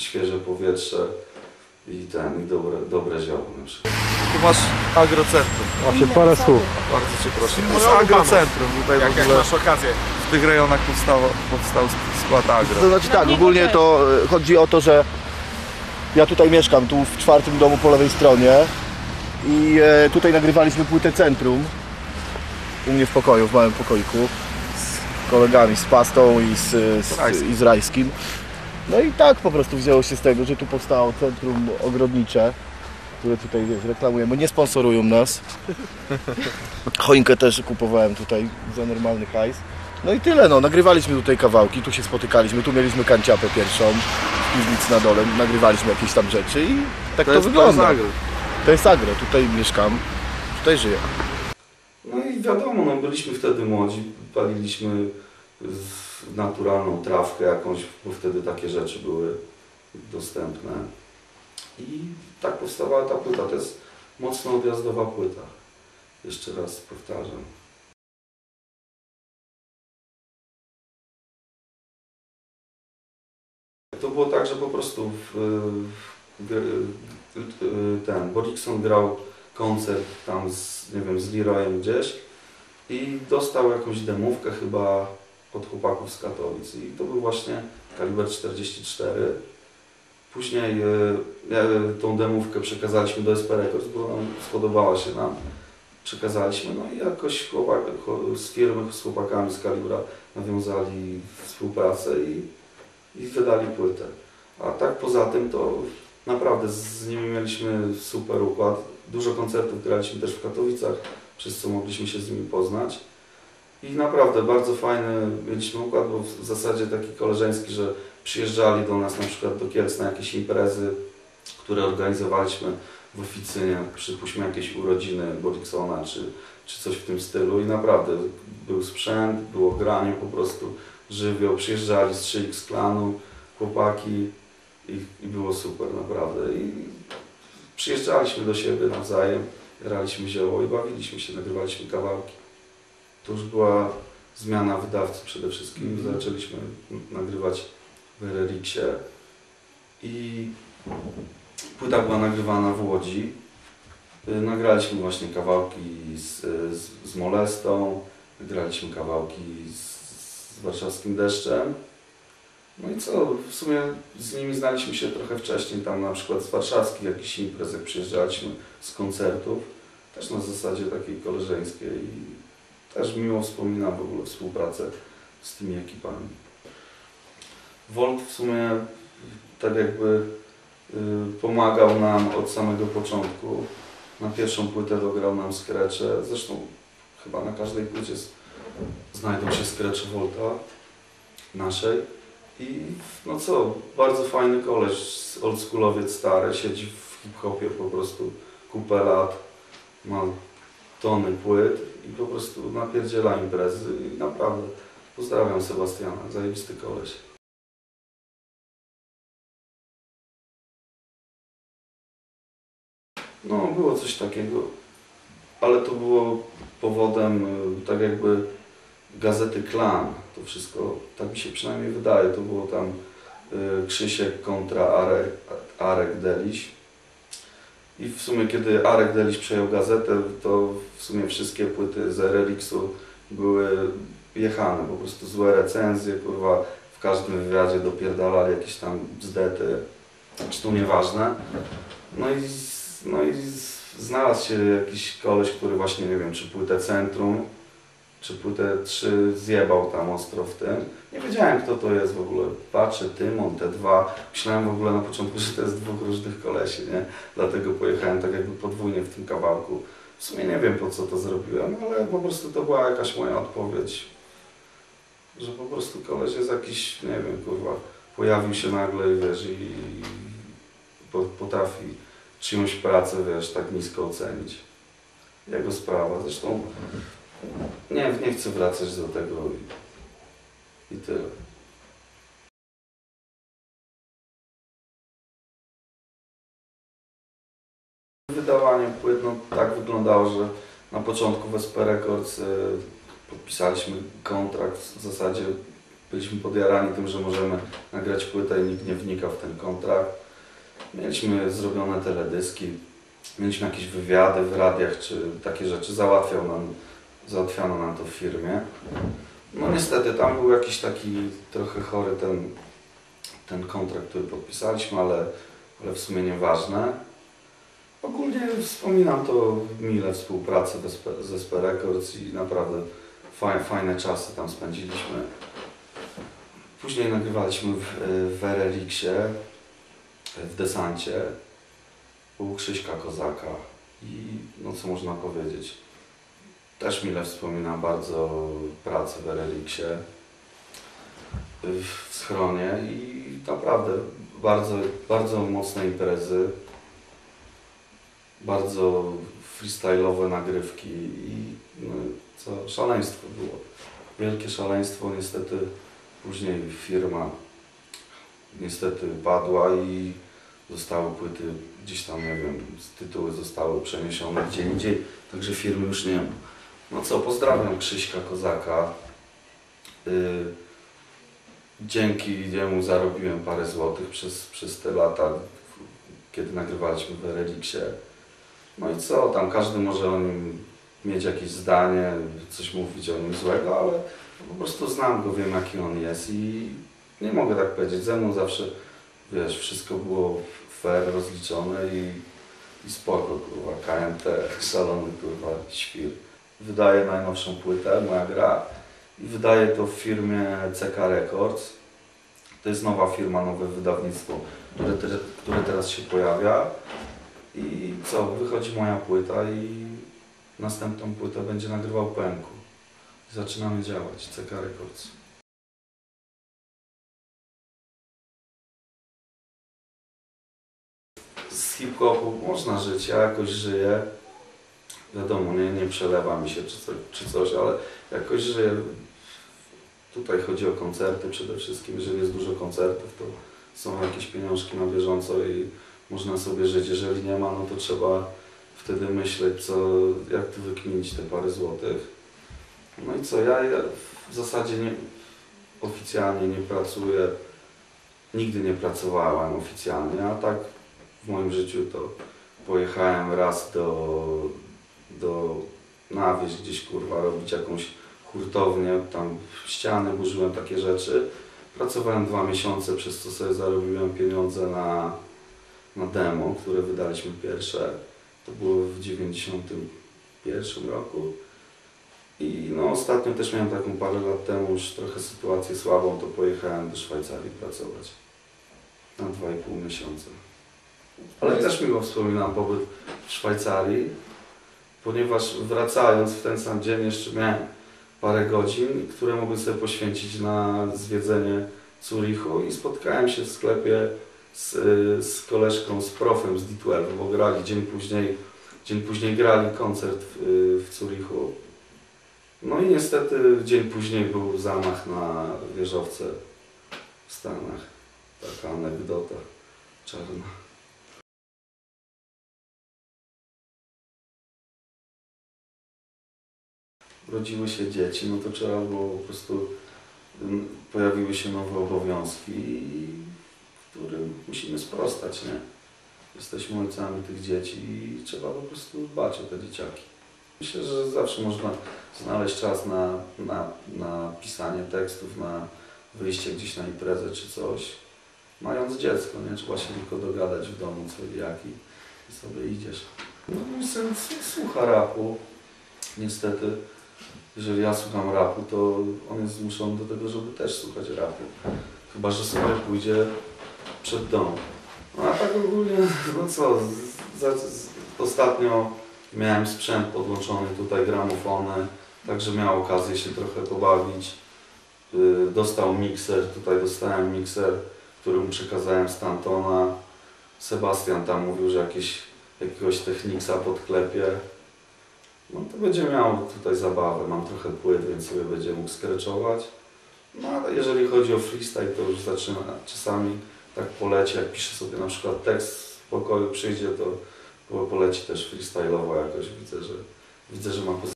świeże powietrze i ten, i dobre, dobre zioło na przykład. Tu masz agrocentrum. Właśnie parę słów. Bardzo cię proszę. To No, jest no, agrocentrum. Tutaj Jak, w jak ogóle masz okazję. w tych rejonach powstał, powstał skład agro. To znaczy tak, ogólnie to e, chodzi o to, że ja tutaj mieszkam, tu w czwartym domu po lewej stronie i e, tutaj nagrywaliśmy płytę Centrum u mnie w pokoju, w małym pokoiku z kolegami, z Pastą i z, z, i z Rajskim. No i tak po prostu wzięło się z tego, że tu powstało Centrum Ogrodnicze, które tutaj wiesz, reklamujemy, nie sponsorują nas. Choinkę też kupowałem tutaj za normalny hajs. No i tyle, no, nagrywaliśmy tutaj kawałki, tu się spotykaliśmy, tu mieliśmy kanciapę pierwszą w piwnicy na dole, nagrywaliśmy jakieś tam rzeczy i tak to, jest- wygląda. To jest agro. To jest agro, tutaj mieszkam, tutaj żyję. No i wiadomo, no byliśmy wtedy młodzi, paliliśmy z- naturalną trawkę jakąś, bo wtedy takie rzeczy były dostępne. I tak powstawała ta płyta. To jest mocno objazdowa płyta. Jeszcze raz powtarzam. To było tak, że po prostu w, w, w, ten Borikson grał koncert tam z, nie wiem, z Leroyem gdzieś i dostał jakąś demówkę chyba od chłopaków z Katowic i to był właśnie kaliber 44. Później e, tą demówkę przekazaliśmy do SP Records, bo nam spodobała się nam. Przekazaliśmy, no i jakoś chłopak, z firmy, z chłopakami z Kalibra nawiązali współpracę i, i wydali płytę. A tak poza tym to naprawdę z nimi mieliśmy super układ. Dużo koncertów graliśmy też w Katowicach, przez co mogliśmy się z nimi poznać. I naprawdę bardzo fajny mieliśmy układ, bo w zasadzie taki koleżeński, że przyjeżdżali do nas na przykład do Kielc na jakieś imprezy, które organizowaliśmy w oficynie, przypuśćmy jakieś urodziny Boriksona czy, czy coś w tym stylu i naprawdę był sprzęt, było granie po prostu, żywioł, przyjeżdżali z 3X klanu, chłopaki i, i było super naprawdę. I przyjeżdżaliśmy do siebie nawzajem, graliśmy zioło i bawiliśmy się, nagrywaliśmy kawałki. To już była zmiana wydawcy przede wszystkim. Zaczęliśmy nagrywać w RRX-ie i płyta była nagrywana w Łodzi. Y, Nagraliśmy właśnie kawałki z, z, z Molestą, nagraliśmy kawałki z, z warszawskim deszczem. No i co, w sumie z nimi znaliśmy się trochę wcześniej, tam na przykład z warszawskich jakichś imprez, jak przyjeżdżaliśmy z koncertów, też na zasadzie takiej koleżeńskiej też miło wspominam w ogóle współpracę z tymi ekipami. Volt w sumie tak jakby y, pomagał nam od samego początku. Na pierwszą płytę dograł nam skrecze, zresztą chyba na każdej płycie znajdą się skrecze Volta naszej. I no co, bardzo fajny koleś, oldschoolowiec stary, siedzi w hip-hopie po prostu kupę lat, ma tony płyt i po prostu napierdziela imprezy i naprawdę pozdrawiam Sebastiana, zajebisty koleś. No, było coś takiego, ale to było powodem y, tak jakby gazety Klan, to wszystko, tak mi się przynajmniej wydaje, to było tam y, Krzysiek kontra Arek, Arek Deliś. I w sumie kiedy Arek Deliś przejął gazetę, to w sumie wszystkie płyty z RRX-u były jechane, po prostu złe recenzje, kurwa, w każdym wywiadzie dopierdalali jakieś tam bzdety, czy to nieważne. No i, no i znalazł się jakiś koleś, który właśnie, nie wiem, czy płytę Centrum, czy płytę 3 zjebał tam ostro w tym. Nie wiedziałem kto to jest w ogóle. Patrzę, Tymon, te dwa. Myślałem w ogóle na początku, że to jest dwóch różnych kolesi, nie? Dlatego pojechałem tak jakby podwójnie w tym kawałku. W sumie nie wiem po co to zrobiłem, ale po prostu to była jakaś moja odpowiedź. Że po prostu koleś jest jakiś, nie wiem, kurwa, pojawił się nagle i wiesz, i, i po- potrafi czyjąś pracę, wiesz, tak nisko ocenić. Jego sprawa. Zresztą chcę wracać do tego i, i tyle. Wydawanie płyt no, tak wyglądało, że na początku w SP Records y, podpisaliśmy kontrakt w zasadzie byliśmy podjarani tym, że możemy nagrać płytę i nikt nie wnika w ten kontrakt. Mieliśmy zrobione teledyski, mieliśmy jakieś wywiady w radiach czy takie rzeczy. Załatwiał nam, załatwiano nam to w firmie. No niestety tam był jakiś taki trochę chory ten, ten kontrakt, który podpisaliśmy, ale, ale w sumie nieważne. Ogólnie wspominam to mile współpracę z SP, Records i naprawdę fajne, fajne czasy tam spędziliśmy. Później nagrywaliśmy w, w w Desancie, u Krzyśka Kozaka i no co można powiedzieć. Też mile wspominam bardzo pracę w RLX-ie, w schronie i naprawdę bardzo, bardzo mocne imprezy, bardzo freestyle'owe nagrywki i no, co szaleństwo było. Wielkie szaleństwo, niestety później firma niestety padła i zostały płyty gdzieś tam, nie wiem, tytuły zostały przeniesione gdzie indziej, także firmy już nie ma. No co, pozdrawiam Krzyśka Kozaka. Y, dzięki niemu zarobiłem parę złotych przez, przez te lata, kiedy nagrywaliśmy w RLX-ie. No i co, tam każdy może o nim mieć jakieś zdanie, coś mówić o nim złego, ale po prostu znam go, wiem jaki on jest i nie mogę tak powiedzieć. Ze mną zawsze, wiesz, wszystko było fair, rozliczone i, i spoko, kurwa, KMT, szalony, kurwa, świr. Wydaje najnowszą płytę, moja gra i wydaje to w firmie CK Records. To jest nowa firma, nowe wydawnictwo, które, te, które teraz się pojawia. I co, wychodzi moja płyta i następną płytę będzie nagrywał Pęku. Zaczynamy działać, CK Records. Z hip-hopu można żyć, ja jakoś żyję. Wiadomo, nie, nie przelewa mi się czy, co, czy coś, ale jakoś żyję. Tutaj chodzi o koncerty przede wszystkim. Jeżeli jest dużo koncertów, to są jakieś pieniążki na bieżąco i można sobie żyć. Jeżeli nie ma, no to trzeba wtedy myśleć, co, jak tu wykminić te parę złotych. No i co, ja, ja w zasadzie nie, oficjalnie nie pracuję, nigdy nie pracowałem oficjalnie, a tak w moim życiu to pojechałem raz do, do na wieś gdzieś kurwa robić jakąś hurtownię, tam ściany burzyłem, takie rzeczy. Pracowałem dwa miesiące, przez co sobie zarobiłem pieniądze na, na demo, które wydaliśmy pierwsze. To było w 91 roku. I no ostatnio też miałem taką parę lat temu już trochę sytuację słabą, to pojechałem do Szwajcarii pracować na 2,5 miesiąca. Ale też miło wspominam pobyt w Szwajcarii, ponieważ wracając w ten sam dzień jeszcze miałem parę godzin, które mogłem sobie poświęcić na zwiedzenie Zurichu i spotkałem się w sklepie z, z koleżką, z profem z D12, bo grali dzień później, dzień później grali koncert w, w Zurichu. No i niestety dzień później był zamach na wieżowce w Stanach. Taka anegdota czarna. Urodziły się dzieci, no to trzeba było po prostu, mm, pojawiły się nowe obowiązki, którym musimy sprostać, nie? Jesteśmy ojcami tych dzieci i trzeba po prostu dbać o te dzieciaki. Myślę, że zawsze można znaleźć czas na, na, na pisanie tekstów, na wyjście gdzieś na imprezę czy coś. Mając dziecko, nie? Trzeba się tylko dogadać w domu co i jak i, sobie idziesz. No mój syn s- słucha rapu. Niestety, jeżeli ja słucham rapu, to on jest zmuszony do tego, żeby też słuchać rapu. Chyba, że sobie pójdzie przed dom. No a tak ogólnie, no co, z, z, ostatnio miałem sprzęt podłączony, tutaj gramofony, także miał okazję się trochę pobawić. Y, Dostał mikser, tutaj dostałem mikser, który mu przekazałem z Tantona. Sebastian tam mówił, że jakieś, jakiegoś Technicsa podklepie. No to będzie miał tutaj zabawę, mam trochę płyt, więc sobie będzie mógł skreczować. No ale jeżeli chodzi o freestyle, to już zaczyna czasami tak poleci, jak piszę sobie na przykład tekst w pokoju, przyjdzie, to po- poleci też freestyle'owo jakoś. Widzę, że widzę, że ma